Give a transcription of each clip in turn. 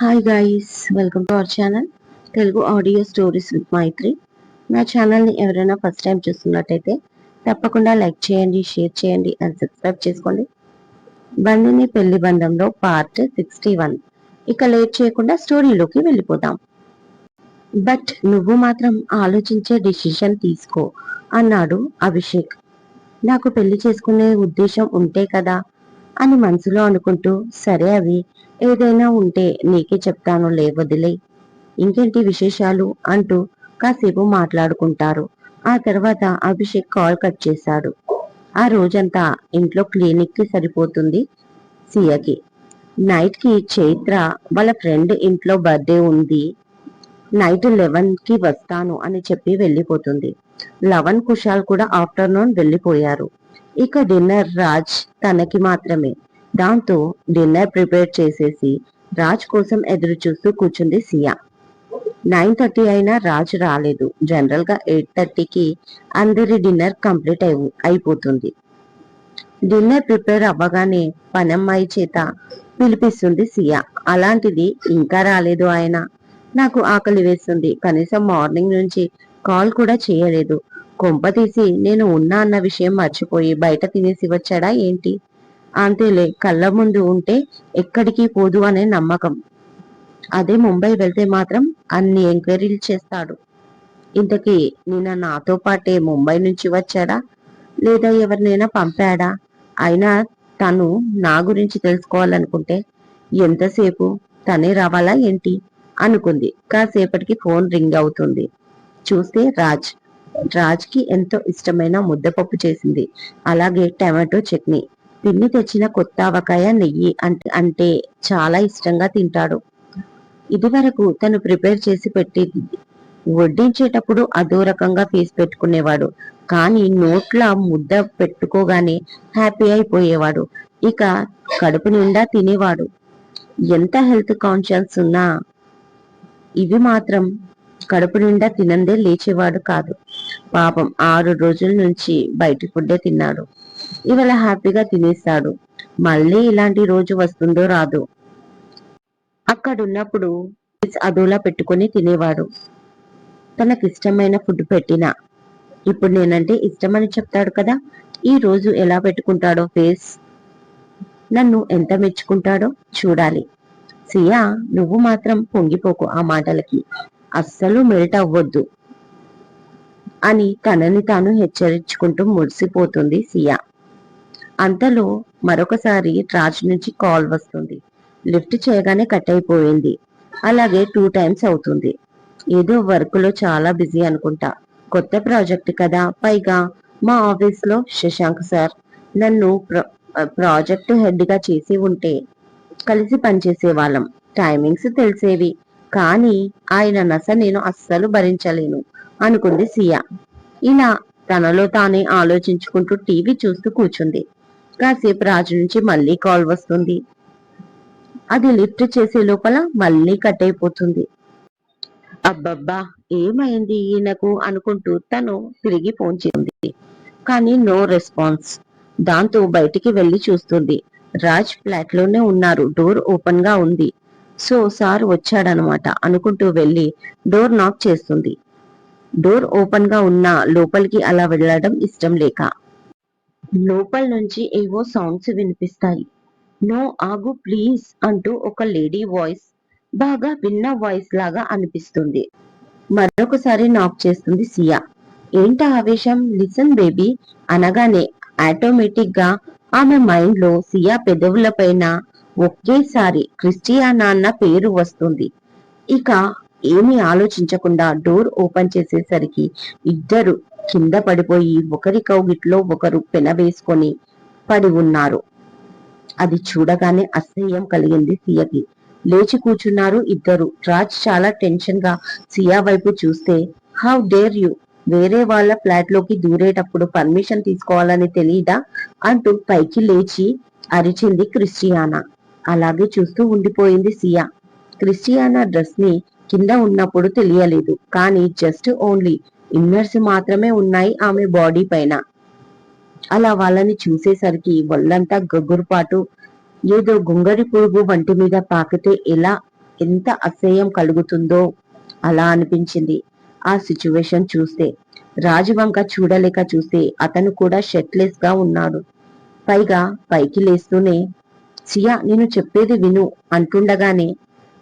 Hi guys welcome to our channel Telugu audio stories with Maithri నా ఛానల్ని ఎవరైనా first time చూస్తున్నట్టయితే తప్పకుండా లైక్ చేయండి షేర్ చేయండి అండ్ సబ్స్క్రైబ్ చేసుకోండి. బంధుని పెళ్ళి బంధంలో పార్ట్ సిక్స్టీ వన్ ఇక లేట్ చేయకుండా స్టోరీలోకి వెళ్ళిపోదాం. బట్ నువ్వు మాత్రం ఆలోచించే డిసిషన్ తీసుకో అన్నాడు అభిషేక్. నాకు పెళ్ళి చేసుకునే ఉద్దేశం ఉంటే కదా అని మనసులో అనుకుంటూ సరే అవి ఏదైనా ఉంటే నీకే చెప్తాను లేవదిలే ఇంకేంటి విశేషాలు? అంటూ కాసేపు మాట్లాడుకుంటారు. ఆ తర్వాత అభిషేక్ కాల్ కట్ చేశాడు. ఆ రోజంతా ఇంట్లో క్లినిక్కి సరిపోతుంది సియకి. నైట్కి చైత్ర వాళ్ళ ఫ్రెండ్ ఇంట్లో బర్త్డే ఉంది. నైట్ లెవెన్కి వస్తాను అని చెప్పి వెళ్ళిపోతుంది. లవన్ కుషాల్ కూడా ఆఫ్టర్నూన్ వెళ్ళిపోయారు. ఇక డిన్నర్ రాజ్ తనకి మాత్రమే. దాంతో డిన్నర్ ప్రిపేర్ చేసేసి రాజ్ కోసం ఎదురు చూస్తూ కూర్చుంది సియా. నైన్ థర్టీ అయినా రాజ్ రాలేదు. జనరల్గా ఎయిట్ థర్టీకి అందరి డిన్నర్ కంప్లీట్ అయి అయిపోతుంది. డిన్నర్ ప్రిపేర్ అవ్వగానే పనమ్మాయి చేత పిలిపిస్తుంది సియా. అలాంటిది ఇంకా రాలేదు ఆయన. నాకు ఆకలి వేస్తుంది. కనీసం మార్నింగ్ నుంచి కాల్ కూడా చేయలేదు. కొంప తీసి నేను ఉన్నా అన్న విషయం మర్చిపోయి బయట తినేసి వచ్చాడా ఏంటి? అంతేలే కళ్ళ ముందు ఉంటే ఎక్కడికి పోదు అనే నమ్మకం. అదే ముంబై వెళ్తే మాత్రం అన్ని ఎంక్వైరీలు చేస్తాడు. ఇంతకీ నిన్న నాతో పాటే ముంబై నుంచి వచ్చాడా? లేదా ఎవరినైనా పంపాడా? అయినా తను నా గురించి తెలుసుకోవాలనుకుంటే ఎంతసేపు? తనే రావాలా ఏంటి? అనుకుంది. కాసేపటికి ఫోన్ రింగ్ అవుతుంది. చూస్తే రాజ్ రాజ్కి ఎంతో ఇష్టమైన ముద్దపప్పు చేసింది. అలాగే టమాటో చట్నీ. పిన్ని తెచ్చిన కొత్త ఆవకాయ నెయ్యి అంటే అంటే చాలా ఇష్టంగా తింటాడు. ఇది వరకు తను ప్రిపేర్ చేసి పెట్టేది. వడ్డించేటప్పుడు అదో రకంగా ఫీజు పెట్టుకునేవాడు. కానీ నోట్ల ముద్ద పెట్టుకోగానే హ్యాపీ అయిపోయేవాడు. ఇక కడుపు నిండా తినేవాడు. ఎంత హెల్త్ కాన్షియస్ ఉన్నా ఇవి మాత్రం కడుపు నిండా తినందే లేచేవాడు కాదు. పాపం ఆరు రోజుల నుంచి బయటి ఫుడ్డే తిన్నాడు. ఇవాళ హ్యాపీగా తినేస్తాడు. మళ్ళీ ఇలాంటి రోజు వస్తుందో రాదు. అక్కడున్నప్పుడు అదోలా పెట్టుకుని తినేవాడు. తనకిష్టమైన ఫుడ్ పెట్టినా. ఇప్పుడు నేనంటే ఇష్టమని చెప్తాడు కదా. ఈ రోజు ఎలా పెట్టుకుంటాడో ఫేస్ నన్ను ఎంత మెచ్చుకుంటాడో చూడాలి. సియా నువ్వు మాత్రం పొంగిపోకు ఆ మాటలకి. అస్సలు మెల్ట్ అవ్వద్దు అని తనని తాను హెచ్చరించుకుంటూ మురిసిపోతుంది సియా. అంతలో మరొకసారి రాజ్ నుంచి కాల్ వస్తుంది. లిఫ్ట్ చేయగానే కట్ అయిపోయింది. అలాగే టూ టైమ్స్ అవుతుంది. ఏదో వర్క్లో చాలా బిజీ అనుకుంటా. కొత్త ప్రాజెక్ట్ కదా. పైగా మా ఆఫీస్లో శశాంక్ సార్ నన్ను ప్రాజెక్ట్ హెడ్గా చేసి ఉంటే కలిసి పనిచేసే వాళ్ళం టైమింగ్స్ తెలిసేవి. కానీ ఆయన నస నేను అస్సలు భరించలేను అనుకుంది సియా. ఇలా తనలో తానే ఆలోచించుకుంటూ టీవీ చూస్తూ కూర్చుంది. కాసేపు రాజు నుంచి మళ్ళీ కాల్ వస్తుంది. అది లిఫ్ట్ చేసే లోపల మళ్ళీ కట్ అయిపోతుంది. అబ్బబ్బా ఏమైంది ఈయనకు? అనుకుంటూ తను తిరిగి ఫోన్ చేసింది. కానీ నో రెస్పాన్స్. దాంతో బయటికి వెళ్ళి చూస్తుంది. రాజ్ ఫ్లాట్లోనే ఉన్నారు. డోర్ ఓపెన్గా ఉంది. సో సార్ వచ్చాడనమాట అనుకుంటూ వెళ్ళి డోర్ నాక్ చేస్తుంది. డోర్ ఓపెన్గా ఉన్నా లోపలికి అలా వెళ్ళడం ఇష్టం లేక. లోపల నుంచి ఏవో సౌండ్స్ వినిపిస్తాయి. నో ఆగు ప్లీజ్ అంటూ ఒక లేడీ వాయిస్ బాగా విన్న వాయిస్ లాగా అనిపిస్తుంది. మరొకసారి నాక్ చేస్తుంది సియా. ఏంట ఆవేశం? లిసన్ బేబీ అనగానే ఆటోమేటిక్గా ఆమె మైండ్లో సియా పెదవుల పైన ఒకేసారి క్రిస్టియానాన్న పేరు వస్తుంది. ఇక ఏమీ ఆలోచించకుండా డోర్ ఓపెన్ చేసేసరికి ఇద్దరు కింద పడిపోయి ఒకరి కౌగిట్లో ఒకరు పెనవేసుకొని పడి ఉన్నారు. అది చూడగానే అసహ్యం కలిగింది సియకి. లేచి కూర్చున్నారు ఇద్దరు. రాజ్ చాలా టెన్షన్గా సియా వైపు చూస్తే హౌ డేర్ యు? వేరే వాళ్ళ ఫ్లాట్లోకి దూరేటప్పుడు పర్మిషన్ తీసుకోవాలని తెలియదా అంటూ పైకి లేచి అరిచింది క్రిస్టియానా. అలాగే చూస్తూ ఉండిపోయింది సియా. క్రిస్టియానా డ్రెస్ని కింద ఉన్నప్పుడు తెలియలేదు. కానీ జస్ట్ ఓన్లీ ఇన్నర్స్ మాత్రమే ఉన్నాయి ఆమె బాడీ పైన. అలా వాళ్ళని చూసేసరికి ఒళ్ళంతా గగ్గురుపాటు ఏదో గుంగరి పురుగు వంటి మీద పాకితే ఎలా ఎంత అసహ్యం కలుగుతుందో అలా అనిపించింది. ఆ సిచ్యువేషన్ చూస్తే రాజవంక చూడలేక చూస్తే అతను కూడా షర్ట్లెస్గా ఉన్నాడు. పైగా పైకి లేస్తూనే సియా నేను చెప్పేది విను అంటుండగానే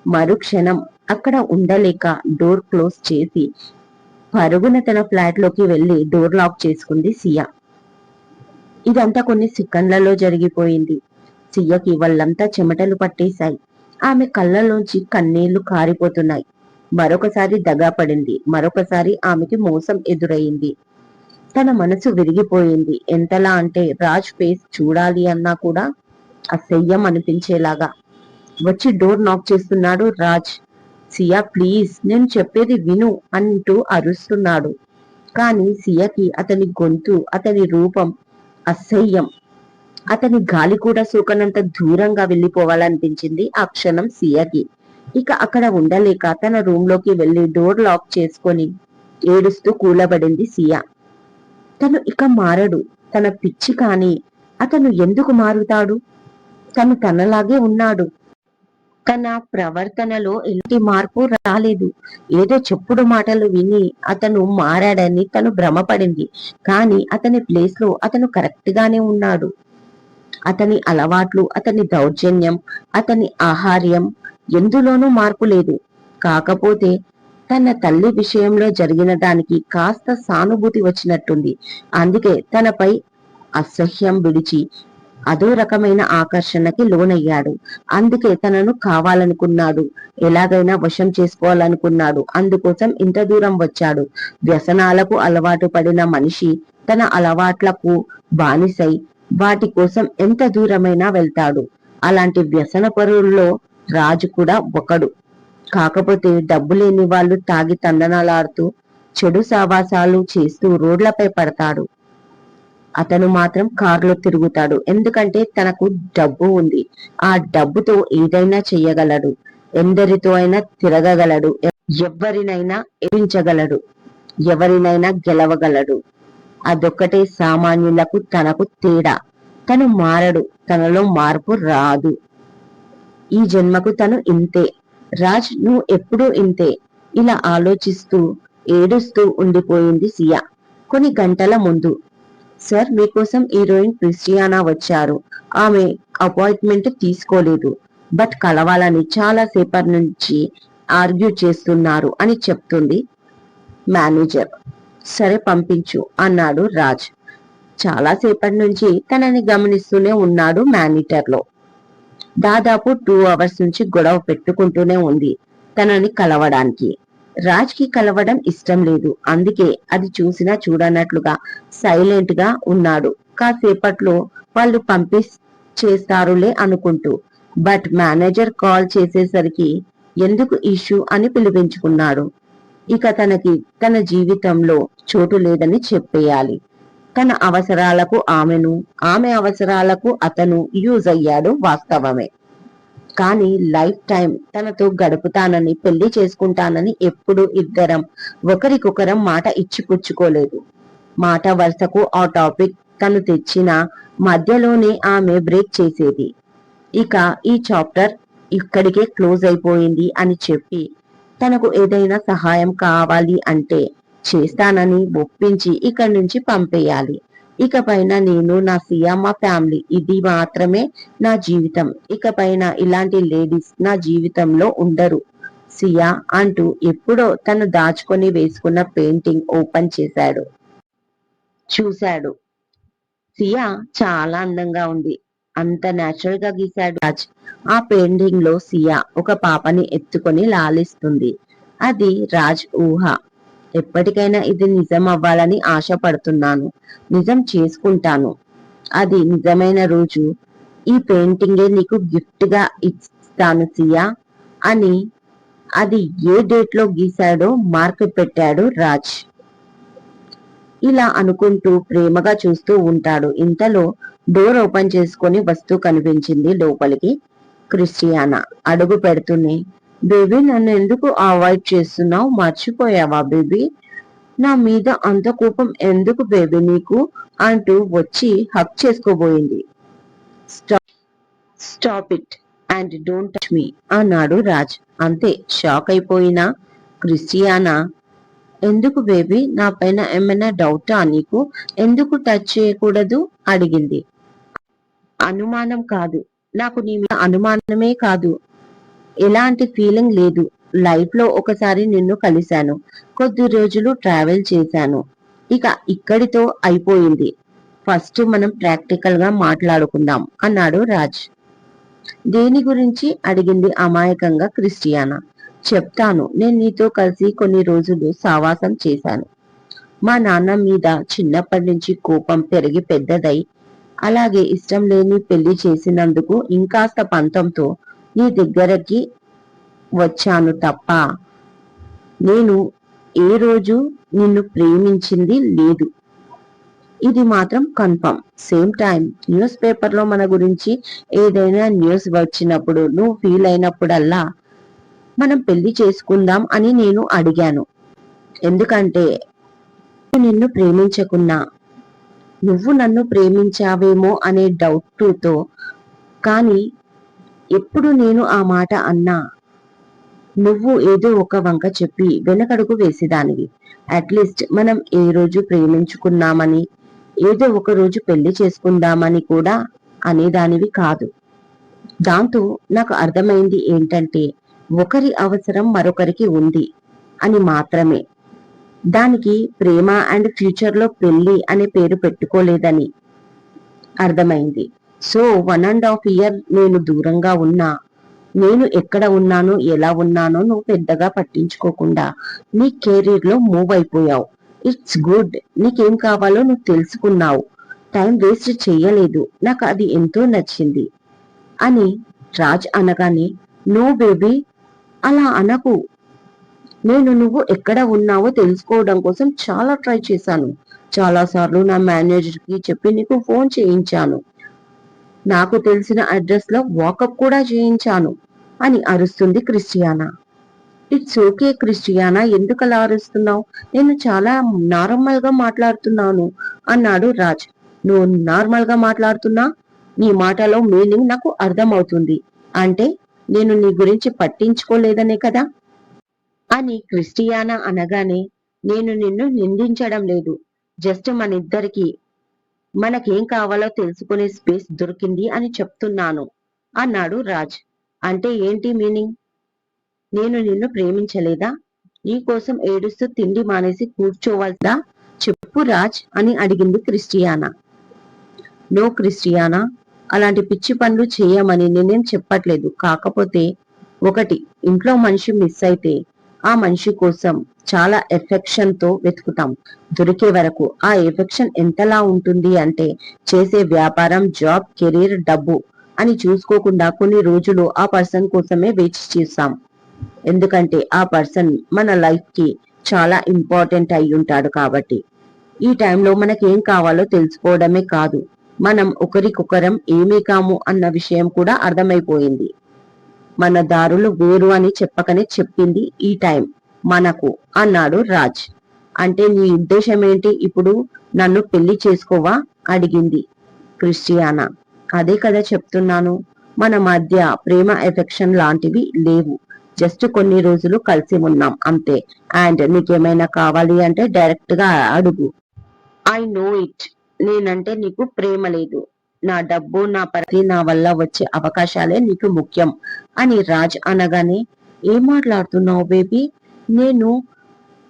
మరుక్షణం అక్కడ ఉండలేక డోర్ క్లోజ్ చేసి పరుగున తన ఫ్లాట్లోకి వెళ్ళి డోర్ లాక్ చేసుకుంది సియా. ఇదంతా కొన్ని సెకండ్లలో జరిగిపోయింది. సియ్యకి వాళ్ళంతా చెమటలు పట్టేశాయి. ఆమె కళ్ళలోంచి కన్నీళ్ళు కారిపోతున్నాయి. మరొకసారి దగా పడింది. మరొకసారి ఆమెకి మోసం ఎదురయింది తన మనసు విరిగిపోయింది. ఎంతలా అంటే రాజ్ ఫేస్ చూడాలి అన్నా కూడా అసహ్యం అనిపించేలాగా. వచ్చి డోర్ నాక్ చేస్తున్నాడు రాజ్. సియా ప్లీజ్ నేను చెప్పేది విను అంటూ అరుస్తున్నాడు. కానీ సియాకి అతని గొంతు అతని రూపం అసహ్యం. అతని గాలి కూడా సోకనంత దూరంగా వెళ్ళిపోవాలనిపించింది ఆ క్షణం సియాకి. ఇక అక్కడ ఉండలేక తన రూమ్లోకి వెళ్ళి డోర్ లాక్ చేసుకొని ఏడుస్తూ కూలబడింది సియా. తను ఇక మారడు. తన పిచ్చి కాని అతను ఎందుకు మారుతాడు? తను తనలాగే ఉన్నాడు. తన ప్రవర్తనలో ఎలాంటి మార్పు రాలేదు. ఏదో చెప్పుడు మాటలు విని అతను మారాడని తను భ్రమపడింది. కానీ అతని ప్లేస్లో అతను కరెక్ట్ గానే ఉన్నాడు. అతని అలవాట్లు అతని దౌర్జన్యం అతని ఆహార్యం ఎందులోనూ మార్పు లేదు. కాకపోతే తన తల్లి విషయంలో జరిగిన దానికి కాస్త సానుభూతి వచ్చినట్టుంది. అందుకే తనపై అసహ్యం విడిచి అదో రకమైన ఆకర్షణకి లోనయ్యాడు. అందుకే తనను కావాలనుకున్నాడు. ఎలాగైనా వశం చేసుకోవాలనుకున్నాడు. అందుకోసం ఇంత దూరం వచ్చాడు. వ్యసనాలకు అలవాటు పడిన మనిషి తన అలవాట్లకు బానిసై వాటి కోసం ఎంత దూరమైనా వెళ్తాడు. అలాంటి వ్యసన పరుల్లో రాజు కూడా ఒకడు. కాకపోతే డబ్బు లేని వాళ్ళు తాగి తందనాలాడుతూ చెడు సావాసాలు చేస్తూ రోడ్లపై పడతాడు. అతను మాత్రం కారులో తిరుగుతాడు. ఎందుకంటే తనకు డబ్బు ఉంది. ఆ డబ్బుతో ఏదైనా చెయ్యగలడు. ఎందరితో అయినా తిరగగలడు. ఎవరినైనా ఎదిరించగలడు. ఎవరినైనా గెలవగలడు. అదొక్కటే సామాన్యులకు తనకు తేడా. తను మారడు. తనలో మార్పు రాదు. ఈ జన్మకు తను ఇంతే. రాజ్ నువ్వు ఎప్పుడూ ఇంతే. ఇలా ఆలోచిస్తూ ఏడుస్తూ ఉండిపోయింది సియా. కొన్ని గంటల ముందు సార్ మీకోసం హీరోయిన్ క్రిస్టియానా వచ్చారు. ఆమె అపాయింట్మెంట్ తీసుకోలేదు. బట్ కలవాలని చాలా సేపటి నుంచి ఆర్గ్యూ చేస్తున్నారు అని చెప్తుంది మేనేజర్. సరే పంపించు అన్నాడు రాజ్. చాలా సేపటి నుంచి తనని గమనిస్తూనే ఉన్నాడు మానిటర్లో దాదాపు టూ అవర్స్ నుంచి గొడవ పెట్టుకుంటూనే ఉంది తనని కలవడానికి. రాజ్కి కలవడం ఇష్టం లేదు. అందుకే అది చూసినా చూడనట్లుగా సైలెంట్గా ఉన్నాడు. కాసేపట్లో వాళ్ళు పంపి చేస్తారులే అనుకుంటూ. బట్ మేనేజర్ కాల్ చేసేసరికి ఎందుకు ఇష్యూ అని పిలిపించుకున్నాడు. ఇక తనకి తన జీవితంలో చోటు లేదని చెప్పేయాలి. తన అవసరాలకు ఆమెను ఆమె అవసరాలకు అతను యూజ్ అయ్యాడు వాస్తవమే. కానీ లైఫ్ టైం తనతో గడుపుతానని పెళ్ళి చేసుకుంటానని ఎప్పుడు ఇద్దరం ఒకరికొకరం మాట ఇచ్చిపుచ్చుకోలేదు. మాట వరుసకు ఆ టాపిక్ తను తెచ్చిన మధ్యలోనే ఆమె బ్రేక్ చేసేది. ఇక ఈ చాప్టర్ ఇక్కడికే క్లోజ్ అయిపోయింది అని చెప్పి తనకు ఏదైనా సహాయం కావాలి అంటే చేస్తానని ఒప్పించి ఇక్కడి నుంచి పంపేయాలి. ఇకపైన నేను నా సియా మా ఫ్యామిలీ ఇది మాత్రమే నా జీవితం. ఇకపైన ఇలాంటి లేడీస్ నా జీవితంలో ఉండరు. సియా అంటూ ఎప్పుడో తను దాచుకొని వేసుకున్న పెయింటింగ్ ఓపెన్ చేశాడు. చూశాడు. సియా చాలా అందంగా ఉంది. అంత నేచురల్గా గీశాడు. రాజ్ ఆ పెయింటింగ్లో సియా ఒక పాపని ఎత్తుకొని లాలిస్తుంది. అది రాజ్ ఊహ. ఎప్పటికైనా ఇది నిజం అవ్వాలని ఆశపడుతున్నాను. నిజం చేసుకుంటాను. అది నిజమైన రోజు. ఈ పెయింటింగే నీకు గిఫ్ట్గా ఇస్తాను సియా అని అది ఏ డేట్లో గీశాడో మార్క్ పెట్టాడు రాజ్. ఇలా అనుకుంటూ ప్రేమగా చూస్తూ ఉంటాడు. ఇంతలో డోర్ ఓపెన్ చేసుకొని వస్తూ కనిపించింది లోపలికి. క్రిస్టియానా అడుగు పెడుతూనే బేబీ నన్ను ఎందుకు అవాయిడ్ చేస్తున్నావు? మర్చిపోయావా బేబీ? నా మీద అంత కోపం ఎందుకు బేబీ నీకు? అంటూ వచ్చి hug చేసుకోబోయింది. Stop stop it and don't touch me అన్నాడు రాజ్. అంతే షాక్ అయిపోయినా? క్రిస్టియానా? ఎందుకు బేబీ? నా పైన ఏమైనా డౌటా నీకు? ఎందుకు టచ్ చేయకూడదు? అడిగింది. అనుమానం కాదు. నాకు నీ మీద అనుమానమే కాదు. ఎలాంటి ఫీలింగ్ లేదు. లైఫ్లో ఒకసారి నిన్ను కలిశాను. కొద్ది రోజులు ట్రావెల్ చేశాను. ఇక ఇక్కడితో అయిపోయింది. ఫస్ట్ మనం ప్రాక్టికల్గా మాట్లాడుకుందాం అన్నాడు రాజ్. దేని గురించి అడిగింది అమాయకంగా క్రిస్టియానా? చెప్తాను. నేను నీతో కలిసి కొన్ని రోజులు సావాసం చేశాను. మా నాన్న మీద చిన్నప్పటి నుంచి కోపం పెరిగి పెద్దదై అలాగే ఇష్టం లేని పెళ్ళి చేసినందుకు ఇంకాస్త పంతంతో నీ దగ్గరకి వచ్చాను తప్ప నేను ఏ రోజు నిన్ను ప్రేమించింది లేదు. ఇది మాత్రం కన్ఫర్మ్. సేమ్ టైం న్యూస్ పేపర్లో మన గురించి ఏదైనా న్యూస్ వచ్చినప్పుడు నువ్వు ఫీల్ అయినప్పుడల్లా మనం పెళ్ళి చేసుకుందాం అని నేను అడిగాను. ఎందుకంటే నిన్ను ప్రేమించకున్నా నువ్వు నన్ను ప్రేమించావేమో అనే డౌట్తో కానీ ఎప్పుడు నేను ఆ మాట అన్నా? నువ్వు ఏదో ఒక వంక చెప్పి వెనకడుగు వేసేదానివి. అట్లీస్ట్ మనం ఏ రోజు ప్రేమించుకున్నామని ఏదో ఒక రోజు పెళ్ళి చేసుకుందామని కూడా అనేదానివి కాదు. దాంతో నాకు అర్థమైంది ఏంటంటే ఒకరి అవసరం మరొకరికి ఉంది అని మాత్రమే. దానికి ప్రేమ అండ్ ఫ్యూచర్లో పెళ్ళి అనే పేరు పెట్టుకోలేదని అర్థమైంది. So one and half year నేను దూరంగా ఉన్నా నేను ఎక్కడ ఉన్నానో ఎలా ఉన్నానో నువ్వు పెద్దగా పట్టించుకోకుండా నీ కెరీర్లో మూవ్ అయిపోయావు. It's good. నీకేం కావాలో నువ్వు తెలుసుకున్నావు. టైం వేస్ట్ చేయలేదు. నాకు అది ఎంతో నచ్చింది అని రాజ్ అనగానే నో బేబీ అలా అనకు. నేను నువ్వు ఎక్కడ ఉన్నావో తెలుసుకోవడం కోసం చాలా ట్రై చేశాను. చాలా సార్లు నా మేనేజర్కి చెప్పి నీకు ఫోన్ చేయించాను. నాకు తెలిసిన అడ్రస్లో వాకప్ కూడా చేయించాను అని అరుస్తుంది క్రిస్టియానా. ఇట్స్ ఓకే క్రిస్టియానా ఎందుకు అలా అరుస్తున్నావు? నేను చాలా నార్మల్గా మాట్లాడుతున్నాను అన్నాడు రాజ్. నువ్వు నార్మల్గా మాట్లాడుతున్నా? నీ మాటలో మీనింగ్ నాకు అర్థమవుతుంది. అంటే నేను నీ గురించి పట్టించుకోలేదనే కదా? అని క్రిస్టియానా అనగానే నేను నిన్ను నిందించడం లేదు. జస్ట్ మన ఇద్దరికి మనకేం కావాలో తెలుసుకునే స్పేస్ దొరికింది అని చెప్తున్నాను అన్నాడు రాజ్. అంటే ఏంటి మీనింగ్? నేను నిన్ను ప్రేమించలేదా? నీకోసం ఏడుస్తూ తిండి మానేసి కూర్చోవాల్దా చెప్పు రాజ్ అని అడిగింది క్రిస్టియానా. నో క్రిస్టియానా అలాంటి పిచ్చి పనులు చేయమని నేనేం చెప్పట్లేదు. కాకపోతే ఒకటి ఇంట్లో మనిషి మిస్ అయితే ఆ మనిషి కోసం చాలా ఎఫెక్షన్తో వెతుకుతాం. దొరికే వరకు ఆ ఎఫెక్షన్ ఎంతలా ఉంటుంది అంటే చేసే వ్యాపారం జాబ్ కెరీర్ డబ్బు అని చూసుకోకుండా కొన్ని రోజులు ఆ పర్సన్ కోసమే వేచి చేస్తాం. ఎందుకంటే ఆ పర్సన్ మన లైఫ్కి చాలా ఇంపార్టెంట్ అయి ఉంటాడు కాబట్టి. ఈ టైంలో మనకేం కావాలో తెలుసుకోవడమే కాదు. మనం ఒకరికొకరం ఏమీ కాము అన్న విషయం కూడా అర్థమైపోయింది. మన దారులు వేరు అని చెప్పకనే చెప్పింది ఈ టైం మనకు అన్నాడు రాజ్. అంటే నీ ఉద్దేశం ఏంటి? ఇప్పుడు నన్ను పెళ్ళి చేసుకోవా? అడిగింది క్రిస్టియానా. అదే కదా చెప్తున్నాను. మన మధ్య ప్రేమ ఎఫెక్షన్ లాంటివి లేవు. జస్ట్ కొన్ని రోజులు కలిసి ఉన్నాం అంతే. అండ్ నీకేమైనా కావాలి అంటే డైరెక్ట్గా అడుగు. I know it. నేనంటే నీకు ప్రేమ లేదు. నా డబ్బు నా ప్రతి నా వల్ల వచ్చే అవకాశాలే నీకు ముఖ్యం. అని రాజ్ అనగానే ఏం మాట్లాడుతున్నావు బేబీ? నేను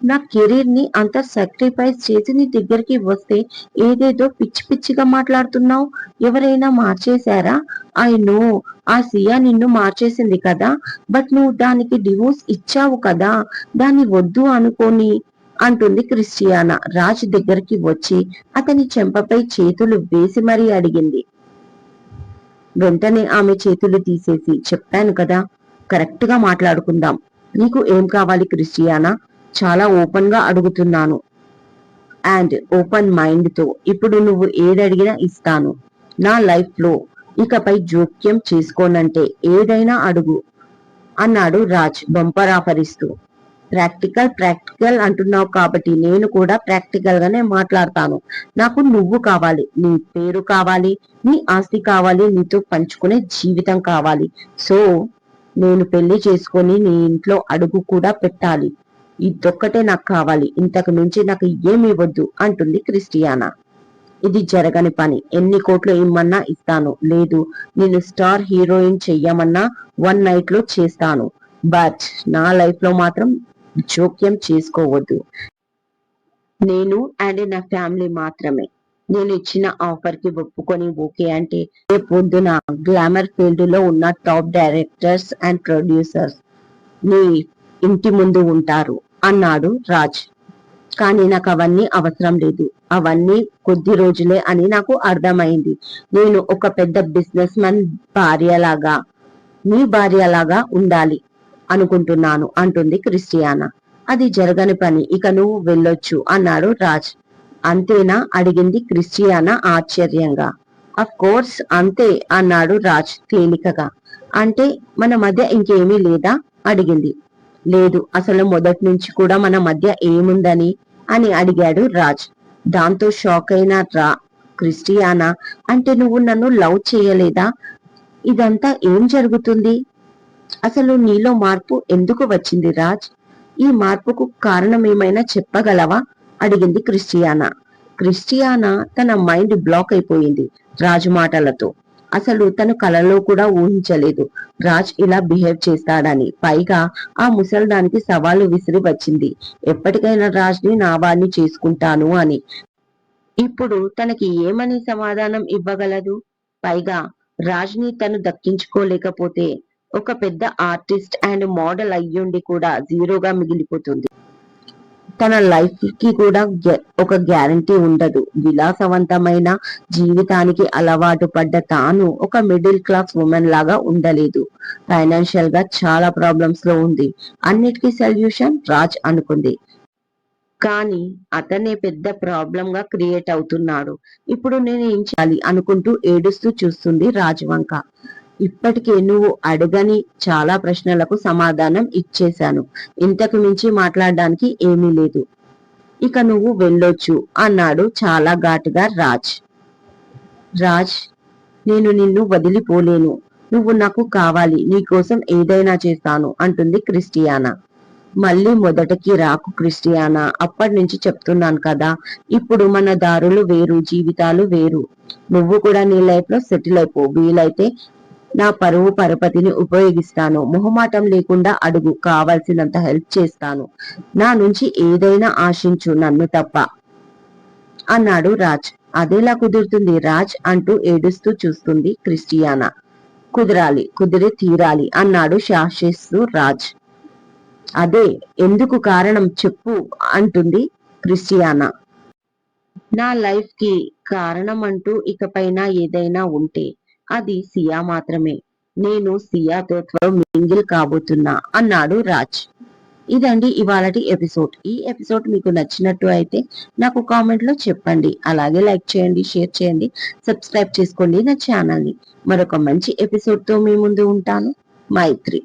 నా కెరీర్ని అంత సాక్రిఫైస్ చేసి నీ దగ్గరికి వస్తే ఏదేదో పిచ్చి పిచ్చిగా మాట్లాడుతున్నావు? ఎవరైనా మార్చేశారా? ఐ నో ఆ సియా నిన్ను మార్చేసింది కదా. బట్ నువ్వు దానికి డివోర్స్ ఇచ్చావు కదా. దాన్ని వద్దు అనుకోని అంటుంది క్రిస్టియానా. రాజ్ దగ్గరికి వచ్చి అతని చెంపపై చేతులు వేసి మరీ అడిగింది. వెంటనే ఆమె చేతులు తీసేసి చెప్పాను కదా కరెక్ట్గా మాట్లాడుకుందాం. నీకు ఏం కావాలి క్రిస్టియానా? చాలా ఓపెన్గా అడుగుతున్నాను. అండ్ ఓపెన్ మైండ్తో ఇప్పుడు నువ్వు ఏదడిగినా ఇస్తాను. నా లైఫ్లో ఇకపై జోక్యం చేసుకోనంటే ఏదైనా అడుగు అన్నాడు రాజ్ బంపరాఫరిస్తూ ప్రాక్టికల్ ప్రాక్టికల్ అంటున్నావు కాబట్టి నేను కూడా ప్రాక్టికల్ గానే మాట్లాడతాను. నాకు నువ్వు కావాలి నీ పేరు కావాలి నీ ఆస్తి కావాలి నీతో పంచుకునే జీవితం కావాలి. సో నేను పెళ్ళి చేసుకొని నీ ఇంట్లో అడుగు కూడా పెట్టాలి. ఇదొక్కటే నాకు కావాలి ఇంతకు మించి నాకు ఏమి వద్దు అంటుంది క్రిస్టియానా. ఇది జరగని పని ఎన్ని కోట్లు ఇమ్మన్నా ఇస్తాను. లేదు నేను స్టార్ హీరోయిన్ చెయ్యమన్నా వన్ నైట్లో చేస్తాను. బట్ నా లైఫ్లో మాత్రం జోక్యం చేసుకోవద్దు. నేను అండ్ నా ఫ్యామిలీ మాత్రమే. నేను ఇచ్చిన ఆఫర్కి ఒప్పుకొని ఓకే అంటే రేపు పొద్దున గ్లామర్ ఫీల్డ్లో ఉన్న టాప్ డైరెక్టర్స్ అండ్ ప్రొడ్యూసర్స్ నీ ఇంటి ముందు ఉంటారు అన్నాడు రాజ్. కానీ నాకు అవన్నీ అవసరం లేదు. అవన్నీ కొద్ది రోజులే అని నాకు అర్థమైంది. నేను ఒక పెద్ద బిజినెస్ మ్యాన్ భార్యలాగా నీ భార్యలాగా ఉండాలి. అనుకుంటున్నాను అంటుంది క్రిస్టియానా. అది జరగని పని ఇక నువ్వు వెళ్ళొచ్చు అన్నాడు రాజ్. అంతేనా? అడిగింది క్రిస్టియానా ఆశ్చర్యంగా. అఫ్ కోర్స్ అంతే అన్నాడు రాజ్ తేలికగా. అంటే మన మధ్య ఇంకేమీ లేదా? అడిగింది. లేదు అసలు మొదటి నుంచి కూడా మన మధ్య ఏముందని అని అడిగాడు రాజ్. దాంతో షాక్ అయిన రా క్రిస్టియానా అంటే నువ్వు నన్ను లవ్ చేయలేదా? ఇదంతా ఏం జరుగుతుంది? అసలు నీలో మార్పు ఎందుకు వచ్చింది రాజ్? ఈ మార్పుకు కారణం ఏమైనా చెప్పగలవా? అడిగింది క్రిస్టియానా. క్రిస్టియానా తన మైండ్ బ్లాక్ అయిపోయింది రాజు మాటలతో. అసలు తను కలలో కూడా ఊహించలేదు రాజ్ ఇలా బిహేవ్ చేస్తాడని. పైగా ఆ ముసల్దానికి సవాలు విసిరి వచ్చింది. ఎప్పటికైనా రాజ్ని నా వాడిని చేసుకుంటాను అని. ఇప్పుడు తనకి ఏమని సమాధానం ఇవ్వగలదు? పైగా రాజ్ని తను దక్కించుకోలేకపోతే ఒక పెద్ద ఆర్టిస్ట్ అండ్ మోడల్ అయ్యుండి కూడా జీరోగా మిగిలిపోతుంది. తన లైఫ్కి కూడా ఒక గ్యారంటీ ఉండదు. విలాసవంతమైన జీవితానికి అలవాటు పడ్డ తాను ఒక మిడిల్ క్లాస్ ఉమెన్ లాగా ఉండలేదు. ఫైనాన్షియల్గా చాలా ప్రాబ్లమ్స్లో ఉంది. అన్నిటికీ సొల్యూషన్ రాజ్ అనుకుంది. కానీ అతనే పెద్ద ప్రాబ్లం గా క్రియేట్ అవుతున్నాడు. ఇప్పుడు నేను ఏం చేయాలి అనుకుంటూ ఏడుస్తూ చూస్తుంది రాజ్ వంక ఇప్పటికే నువ్వు అడగని చాలా ప్రశ్నలకు సమాధానం ఇచ్చేశాను. ఇంతకు మించి మాట్లాడడానికి ఏమీ లేదు. ఇక నువ్వు వెళ్ళొచ్చు అన్నాడు చాలా ఘాటుగా రాజ్. రాజ్ నేను నిన్ను వదిలిపోలేను. నువ్వు నాకు కావాలి నీకోసం ఏదైనా చేస్తాను అంటుంది క్రిస్టియానా. మళ్ళీ మొదటకి రాకు క్రిస్టియానా అప్పటి నుంచి చెప్తున్నాను కదా ఇప్పుడు మన దారులు వేరు జీవితాలు వేరు. నువ్వు కూడా నీ లైఫ్లో సెటిల్ అయిపో వీలైతే నా పరువు పరపతిని ఉపయోగిస్తాను. మొహమాటం లేకుండా అడుగు. కావాల్సినంత హెల్ప్ చేస్తాను. నా నుంచి ఏదైనా ఆశించు నన్ను తప్ప. అన్నాడు రాజ్. అదేలా కుదురుతుంది? రాజ్ అంటూ ఏడుస్తూ చూస్తుంది క్రిస్టియానా. కుదరాలి కుదిరి తీరాలి అన్నాడు శాసిస్తూ రాజ్. అదే ఎందుకు కారణం చెప్పు అంటుంది క్రిస్టియానా. నా లైఫ్కి కారణం అంటూ ఇకపైన ఏదైనా ఉంటే. అది సియా మాత్రమే. నేను సియాతో త్వరలో మింగిల్ కాబోతున్నా అన్నాడు రాజ్. ఇదండి ఇవాళటి ఎపిసోడ్. ఈ ఎపిసోడ్ మీకు నచ్చినట్టు అయితే నాకు కామెంట్లో చెప్పండి. అలాగే లైక్ చేయండి షేర్ చేయండి సబ్స్క్రైబ్ చేసుకోండి నా ఛానల్ని మరొక మంచి ఎపిసోడ్తో మీ ముందు ఉంటాను. మైత్రి.